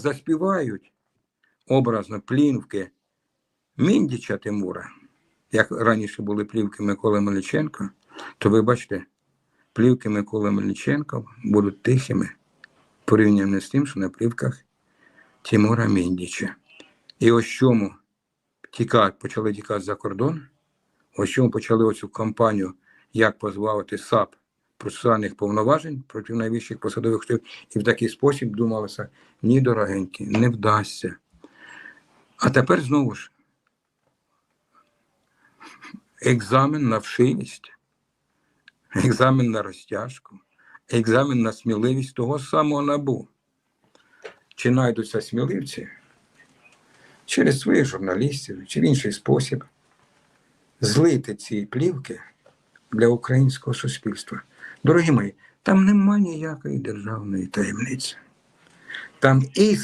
заспівають образно плівки Міндіча Тимура, як раніше були плівки Миколи Мельниченка, то ви бачите, плівки Миколи Мельниченка будуть тихими порівняно з тим, що на плівках Тимура Міндіча. І ось чому тікають, почали тікати за кордон, ось чому почали оцю кампанію, як позбавити САП процесуальних повноважень проти найвищих посадових осіб, і в такий спосіб думалося, ні, дорогенькі, не вдасться. А тепер знову ж екзамен на вшивість, екзамен на розтяжку, екзамен на сміливість того самого набу. Чи знайдуться сміливці через своїх журналістів, чи в інший спосіб злити ці плівки для українського суспільства. Дорогі мої, там нема ніякої державної таємниці. Там і